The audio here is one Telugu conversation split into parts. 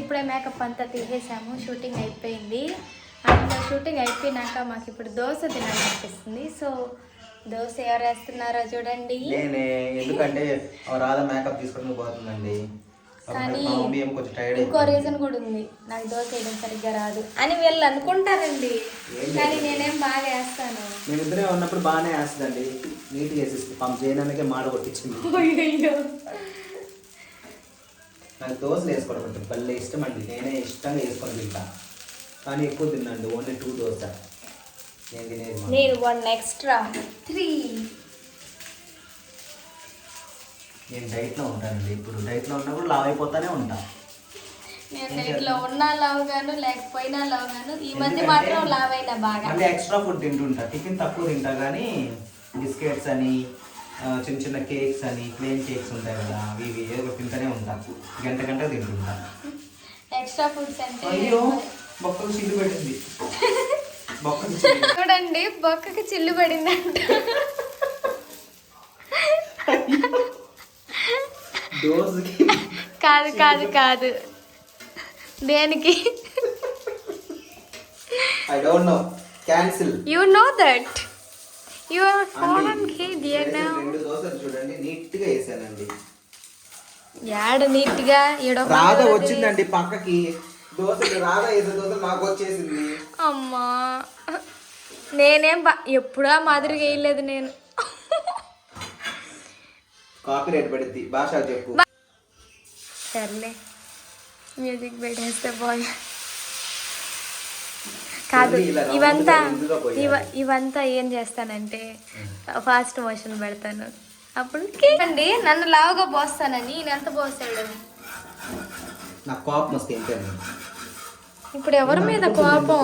ఇప్పుడే మేకప్ అంతా తీసేసాము. షూటింగ్ అయిపోయింది. అండ్ షూటింగ్ అయిపోయినాక మాకు ఇప్పుడు దోశ తినాలనిపిస్తుంది. సో దోశ ఎవరు వేస్తున్నారో చూడండి. నేనే ఎందుకంటే రాధ మేకప్ తీసుకొని పోతుందండి. కానీ ఇంకో రీజన్ కూడా ఉంది. నాకు దోశ వేయడం సరిగ్గా రాదు అని వీళ్ళు అనుకుంటారండి. కానీ నేనేం బాగా వేస్తాను. మేము ఇద్దరే ఉన్నప్పుడు బాగానే వేస్తుందండి. నీట్గా వేసేస్తుంది పంప్ చేయడానికే మాడ కొట్టించింది. నాకు దోశలు వేసుకోవడం అంటే భలే ఇష్టం అండి. నేనే ఇష్టంగా వేసుకొని తింటా. కానీ ఎక్కువ తిన్నాండి ఓన్లీ టూ దోశ. నేను తినేది నేను వన్ ఎక్స్ట్రా. త్రీ. నేను డైట్లో ఉంటానండి ఇప్పుడు డైట్లో ఉన్నప్పుడు లావ్ అయిపోతానే ఉంటా. నేను డైట్లో ఉన్నా లావుగాను లేకపోయినా లావుగాను ఈ మధ్య మాత్రం లావైనా బాగా. మళ్ళీ ఎక్స్ట్రా ఫుడ్ తింటుంటా. టిఫిన్ తక్కువ తింటా కానీ బిస్కెట్స్ అని చిన్న చిన్న కేక్స్ అని ప్లేన్ కేక్స్ ఉంటాయి కదా అవి ఇవి ఏదో తింటానే ఉంటా. గంట గంట తింటుంటా. ఎక్స్ట్రా ఫుడ్స్ అంటే అయ్యో చిల్లు పడింది చూడండి బొక్కకి చిల్లు పడిందంట. దోశకి కాదు కాదు కాదు. దేనికి? I don't know cancel you know that you are foreign kid you know రెండు దోశలు చూడండి నీట్గా వేసానండి. యాడ నీట్గా రాధ వచ్చిందండి పక్కకి. రాధ నాకు వచ్చేసింది. అమ్మా. నేనేం ఎప్పుడా మాదిరిగా వేయలేదు నేను. పడుద్ది. భాష చెప్పు. సర్లే. మ్యూజిక్ పెట్టేస్తే బాయ్. కాదు ఇవంతా. ఇవ ఇవంతా ఏం చేస్తానంటే ఫాస్ట్ మోషన్ పెడతాను. అప్పుడు అండి నన్ను లావుగా పోస్తానని. ఈయన ఎంత కోపం వస్తే ఏంటండి ఇప్పుడు ఎవరి మీద కోపం?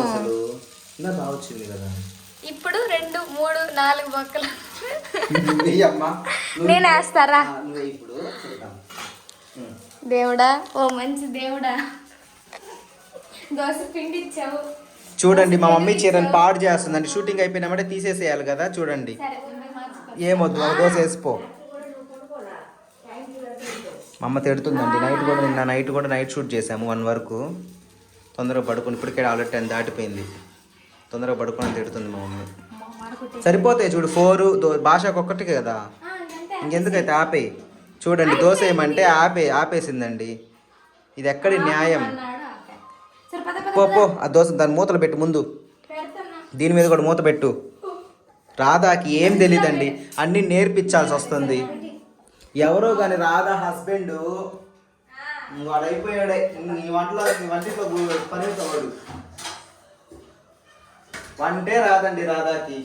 కదా. ఇప్పుడు రెండు మూడు నాలుగు బొక్కలు నేను వేస్తారా. దేవుడా? ఓ మంచి దేవుడా. దోశ పిండి ఇచ్చావు చూడండి మా మమ్మీ చీరని పాడు చేస్తుందండి. షూటింగ్ అయిపోయినామంటే తీసేసేయాలి కదా చూడండి. ఏమొద్దు ఒక దోశ వేసిపో మా అమ్మ తిడుతుందండి. నైట్ కూడా నిన్న నైట్ కూడా నైట్ షూట్ చేసాము వన్ వరకు. తొందరగా పడుకుని ఇప్పటికే ఆల్రెడీ టెన్ దాటిపోయింది. తొందరగా పడుకుని తిడుతుంది మా మమ్మీ. సరిపోతాయి చూడు ఫోర్ భాషకు ఒక్కటి కదా. ఇంకెందుకైతే ఆపేయి. చూడండి దోశ ఏమంటే ఆపే ఆపేసిందండి. ఇది ఎక్కడి న్యాయం? పో పో. ఆ దోశ దాని మూతలు పెట్టు ముందు. దీని మీద కూడా మూత పెట్టు. రాధాకి ఏం తెలియదండి అన్ని నేర్పించాల్సి వస్తుంది. ఎవరో కానీ రాధా హస్బెండ్ వాడు అయిపోయాడే ఈ వంటలో ఈ వంటిలో పనిచేసేవాడు వంటే రాదండి రాధాకి.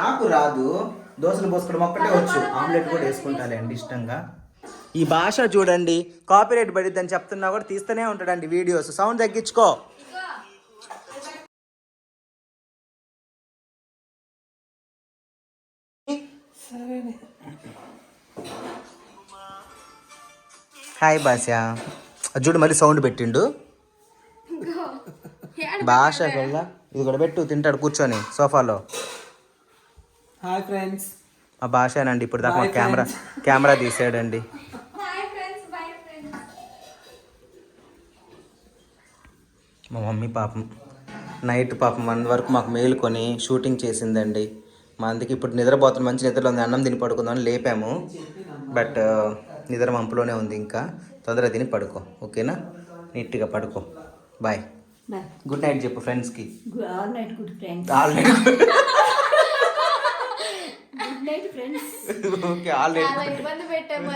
నాకు రాదు. దోశలు పోసుకోవడం ఒక్కటే వచ్చు. ఆమ్లెట్ కూడా వేసుకుంటాలే అండి ఇష్టంగా. ఈ భాష చూడండి కాపీరైట్ పడిద్దని చెప్తున్నా కూడా తీస్తూనే ఉంటాడండి వీడియోస్. సౌండ్ తగ్గించుకో. హాయ్ భాష చూడు మళ్ళీ సౌండ్ పెట్టిండు. భాష ఇది కూడా పెట్టు తింటాడు కూర్చొని సోఫాలో. హాయ్ ఫ్రెండ్స్ మా భాషనండి ఇప్పుడు దాకా కెమెరా కెమెరా తీసాడండి. మా మమ్మీ పాపం. నైట్ పాపం వన్ వరకు మాకు మేలుకొని షూటింగ్ చేసిందండి. మా అందుకే ఇప్పుడు నిద్రపోతున్న మంచి నిద్రలో ఉంది. అన్నం తిని పడుకుందామని లేపాము. బట్ నిద్ర మంపులోనే ఉంది ఇంకా. తొందరగా తిని పడుకో. ఓకేనా? నీట్గా పడుకో. బాయ్. గుడ్ నైట్ చెప్పు ఫ్రెండ్స్కి. All night good friends. Already good. Night friends. Okay already చాలా ఇబ్బంది పెట్టాము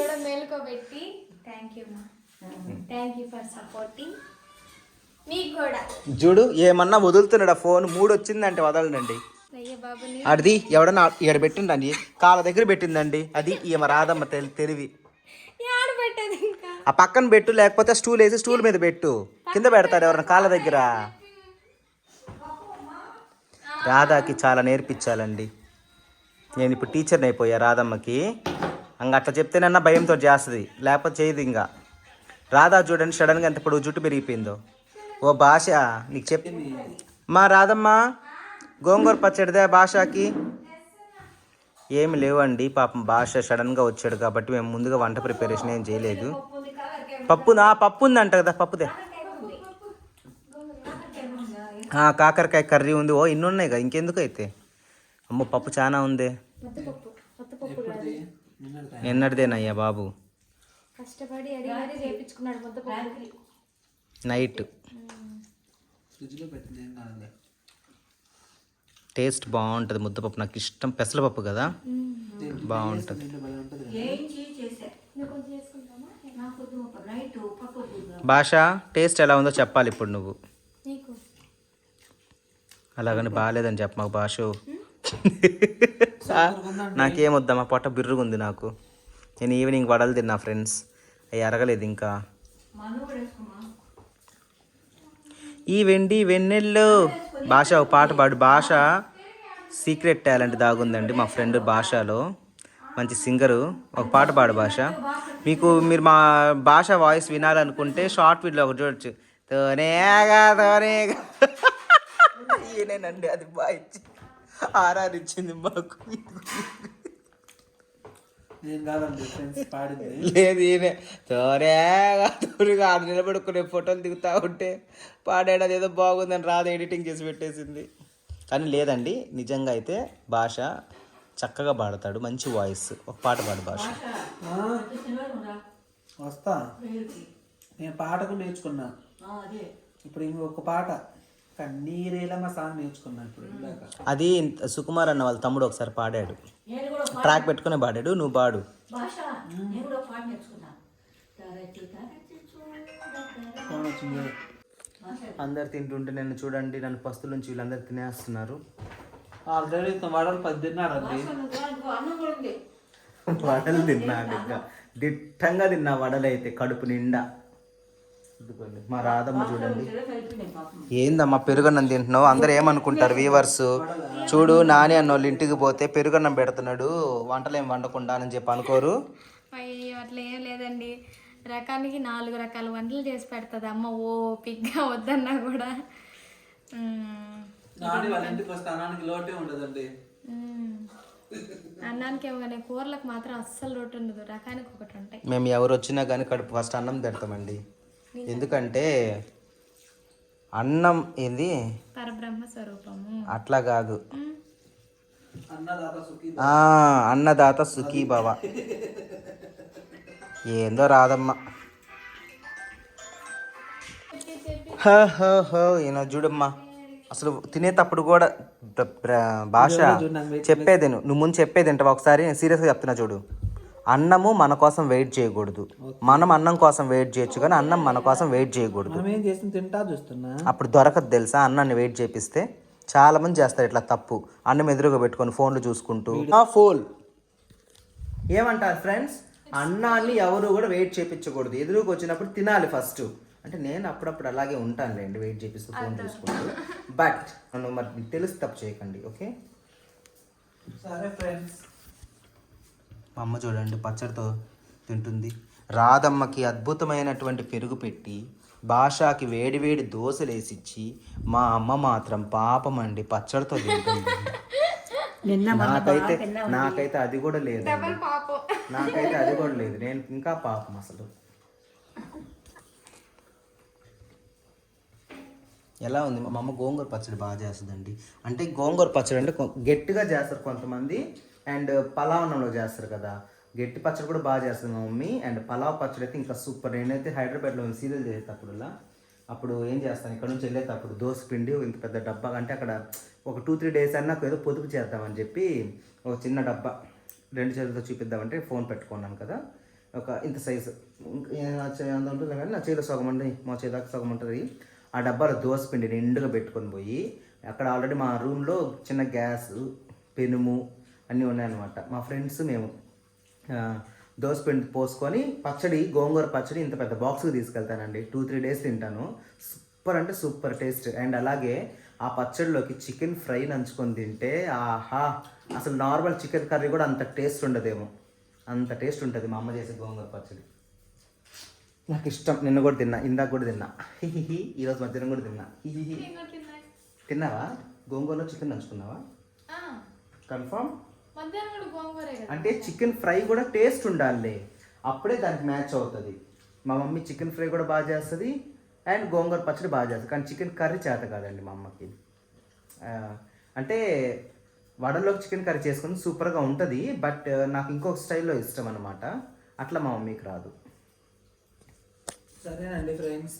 కూడా మేలుకోబెట్టి. థ్యాంక్ యూ మా థ్యాంక్ యూ ఫర్ సపోర్టింగ్. చూడు ఏమన్నా వదులుతున్నాడు? ఫోన్ మూడు వచ్చిందంటే వదలనండి బాబుని అది ఎవడన్నా ఇక్కడ పెట్టిండండి? కాళ్ళ దగ్గర పెట్టిందండి. అది ఈమె రాదమ్మ తెలి తెలివి. ఇంకా? ఆ పక్కన పెట్టు లేకపోతే స్టూల్ వేసి స్టూల్ మీద పెట్టు. కింద పెడతారు ఎవరైనా కాళ్ళ దగ్గర? రాధాకి చాలా నేర్పించాలండి. నేను ఇప్పుడు టీచర్ని అయిపోయా రాధమ్మకి. అంగ అట్లా చెప్తేనన్నా భయంతో చేస్తుంది. లేకపోతే చేయదు ఇంకా. రాధా చూడండి సడన్గా ఎంత ఇప్పుడు జుట్టు పెరిగిపోయిందో. ఓ భాష నీకు చెప్పి మా రాధమ్మ గోంగూర పచ్చడిదే భాషకి. ఏమి లేవండి పాపం భాష సడన్గా వచ్చాడు కాబట్టి మేము ముందుగా వంట ప్రిపరేషన్ ఏం చేయలేదు. పప్పు నా పప్పు ఉందంట కదా పప్పుదే కాకరకాయ కర్రీ ఉంది. ఓ ఇన్ని ఉన్నాయి కదా ఇంకెందుకు అయితే? అమ్మో పప్పు చాలా ఉంది. నిన్నటిదేనయ్యా బాబు. కష్టపడి అడిగి మరీ చేపించుకున్నాడు ముద్దపప్పు నైట్. టేస్ట్ బాగుంటుంది ముద్దపప్పు. నాకు ఇష్టం పెసరపప్పు కదా. బాగుంటుంది. భాష టేస్ట్ ఎలా ఉందో చెప్పాలి ఇప్పుడు నువ్వు. అలాగని బాగాలేదని చెప్ప మాకు భాష. నాకేం వద్దమ్మా పొట్ట బిర్రుగుంది నాకు. నేను ఈవినింగ్ వడలు తిన్నా ఫ్రెండ్స్. అవి అరగలేదు ఇంకా. ఈ వెండి వెన్నెల్లో. భాష ఒక పాట పాడు. భాష సీక్రెట్ టాలెంట్ దాగుందండి మా ఫ్రెండ్ భాషలో. మంచి సింగరు ఒక పాట పాడు భాష. మీకు మీరు మా భాష వాయిస్ వినాలనుకుంటే షార్ట్ వీడియో ఒకటి చూడొచ్చు. తోనేగా తోనేగా ఈయనేనండి అది బాగా ఇచ్చి ఆర్ఆర్ ఇచ్చింది మాకు నేను కాదండి ఫ్రెండ్స్ పాడింది లేదు ఈయనే. తోరేగా తోరుగా ఆడ నిలబడుకునే ఫోటోలు దిగుతా ఉంటే పాడాడు అదేదో బాగుందని రాదు ఎడిటింగ్ చేసి పెట్టేసింది. కానీ లేదండి నిజంగా అయితే భాష చక్కగా పాడతాడు మంచి వాయిస్. ఒక పాట పాడు భాష. ఆ? వస్తా. నేను పాటకు నేర్చుకున్నా. ఇప్పుడు ఇంకొక పాట. కన్నీరేలమ్మ సాంగ్ ఇప్పుడు అది సుకుమార్ అన్న వాళ్ళ తమ్ముడు ఒకసారి పాడాడు. ట్రాక్ పెట్టుకునే పాడాడు నువ్వు పాడు. అందరు తింటుంటే నన్ను చూడండి నన్ను పస్తుల నుంచి వీళ్ళందరూ తినేస్తున్నారు. ఆల్రెడీ వడలు పది తిన్నారండి. వడలు తిన్నాడు ఇంకా. దిట్టంగా తిన్నా వడలు అయితే కడుపు నిండా. ఇదిగోండి మా రాధమ్మ చూడండి. ఏందమ్మా పెరుగన్నం తింటున్నావు? అందరు ఏమనుకుంటారు వీవర్స్ చూడు నాని అన్న వాళ్ళ ఇంటికి పోతే పెరుగన్నం పెడుతున్నాడు. వంటలు ఏం వండకుండా అని చెప్పి అనుకోరు. అట్లా ఏం లేదండి. రకానికి నాలుగు రకాల వంటలు చేసి పెడుతుంది. అమ్మ ఓ పిగ్గా వద్దన్నా కూడా. అన్నానికి ఏమో కానీ కూరలకు మాత్రం అస్సలు లోటు ఉండదు. రకానికి ఒకటి ఉంటాయి. మేము ఎవరు వచ్చినా కానీ కడుపు ఫస్ట్ అన్నం పెడతామండి ఎందుకంటే అన్నం ఏంది? పరబ్రహ్మ స్వరూపము. అట్లా కాదు. అన్నదాత సుఖీ ఆ, అన్నదాత సుఖీ భవ. ఏందో రాదమ్మ. హో, హో, హో, ఈయన చూడమ్మా. అసలు తినేటప్పుడు కూడా భాష చెప్పేది నువ్వు. ముందు చెప్పేది ఒకసారి నేను సీరియస్గా చెప్తున్నా చూడు. అన్నము మన కోసం వెయిట్ చేయకూడదు. మనం అన్నం కోసం వెయిట్ చేయొచ్చు కానీ అన్నం మన కోసం వెయిట్ చేయకూడదు. మనం ఏం చేసి తింటా చూస్తున్నా. అప్పుడు దొరకదు తెలుసా? అన్నాన్ని వెయిట్ చేపిస్తే చాలా మంది చేస్తారు ఇట్లా తప్పు. అన్నం ఎదురుగా పెట్టుకొని ఫోన్లు చూసుకుంటూ. ఫోన్. ఏమంటారు ఫ్రెండ్స్? అన్నాన్ని ఎవరు కూడా వెయిట్ చేపించకూడదు. ఎదురుగా వచ్చినప్పుడు తినాలి ఫస్ట్. అంటే నేను అప్పుడప్పుడు అలాగే ఉంటానులేండి వెయిట్ చేపిస్తూ ఫోన్ చూసుకుంటూ. బట్ నన్ను మరి తెలిసి తప్పు చేయకండి ఓకే? సరే ఫ్రెండ్స్. మా అమ్మ చూడండి పచ్చడితో తింటుంది. రాధమ్మకి అద్భుతమైనటువంటి పెరుగు పెట్టి భాషకి వేడి వేడి దోశలు వేసిచ్చి మా అమ్మ మాత్రం పాపం అండి పచ్చడితో తింటుంది. నాకైతే నాకైతే అది కూడా లేదు పాపం. నాకైతే అది కూడా లేదు. నేను ఇంకా పాపం అసలు. ఎలా ఉంది? మా అమ్మ గోంగూర పచ్చడి బాగా చేస్తుందండి. అంటే గోంగూర పచ్చడి అంటే కొ- గట్టిగా చేస్తారు కొంతమంది. అండ్ పలావ్ అన్నంలో చేస్తారు కదా. గట్టి పచ్చడి కూడా బాగా చేస్తుంది మా మమ్మీ. అండ్ పలావ్ పచ్చడి అయితే ఇంకా సూపర్. నేనైతే హైదరాబాద్లో సీరియల్ చేసేటప్పుడులా అప్పుడు ఏం చేస్తాను ఇక్కడ నుంచి వెళ్ళేటప్పుడు దోశ పిండి ఇంత పెద్ద డబ్బా అంటే అక్కడ ఒక టూ త్రీ డేస్ అయినా ఏదో పొదుపు చేద్దామని చెప్పి ఒక చిన్న డబ్బా రెండు చేతులతో చూపిద్దామంటే ఫోన్ పెట్టుకున్నాను కదా. ఒక ఇంత సైజు. అంత ఉంటుంది కానీ నా చేతిలో సగం అండి మా చేతికి సగం ఉంటుంది. ఆ డబ్బాలో దోశ పిండి నిండుగా పెట్టుకొని పోయి అక్కడ ఆల్రెడీ మా రూమ్లో చిన్న గ్యాస్ పెనుము అన్నీ ఉన్నాయన్నమాట. మా ఫ్రెండ్స్ మేము ఆ, దోశ పిండి పోసుకొని పచ్చడి గోంగూర పచ్చడి ఇంత పెద్ద బాక్స్కి తీసుకెళ్తానండి. టూ త్రీ డేస్ తింటాను. సూపర్ అంటే సూపర్ టేస్ట్. అండ్ అలాగే ఆ పచ్చడిలోకి చికెన్ ఫ్రై నంచుకొని తింటే ఆహా అసలు నార్మల్ చికెన్ కర్రీ కూడా అంత టేస్ట్ ఉండదేమో. అంత టేస్ట్ ఉంటుంది మా అమ్మ చేసే గోంగూర పచ్చడి. నాకు ఇష్టం నిన్న కూడా తిన్నా. ఇందాక కూడా తిన్నా. హిహిహి. ఈరోజు మధ్యాహ్నం కూడా తిన్నా. తిన్నావా? గోంగూరలో చికెన్ నంచుకున్నావా? కన్ఫర్మ్ అంటే చికెన్ ఫ్రై కూడా టేస్ట్ ఉండాలి అప్పుడే దానికి మ్యాచ్ అవుతుంది. మా మమ్మీ చికెన్ ఫ్రై కూడా బాగా చేస్తుంది అండ్ గోంగూర పచ్చడి బాగా చేస్తుంది. కానీ చికెన్ కర్రీ చేత కాదండి మా అమ్మకి. అంటే వడలోకి చికెన్ కర్రీ చేసుకుని సూపర్గా ఉంటుంది బట్ నాకు ఇంకొక స్టైల్లో ఇష్టం అనమాట అట్లా మా మమ్మీకి రాదు. సరేనండి ఫ్రెండ్స్.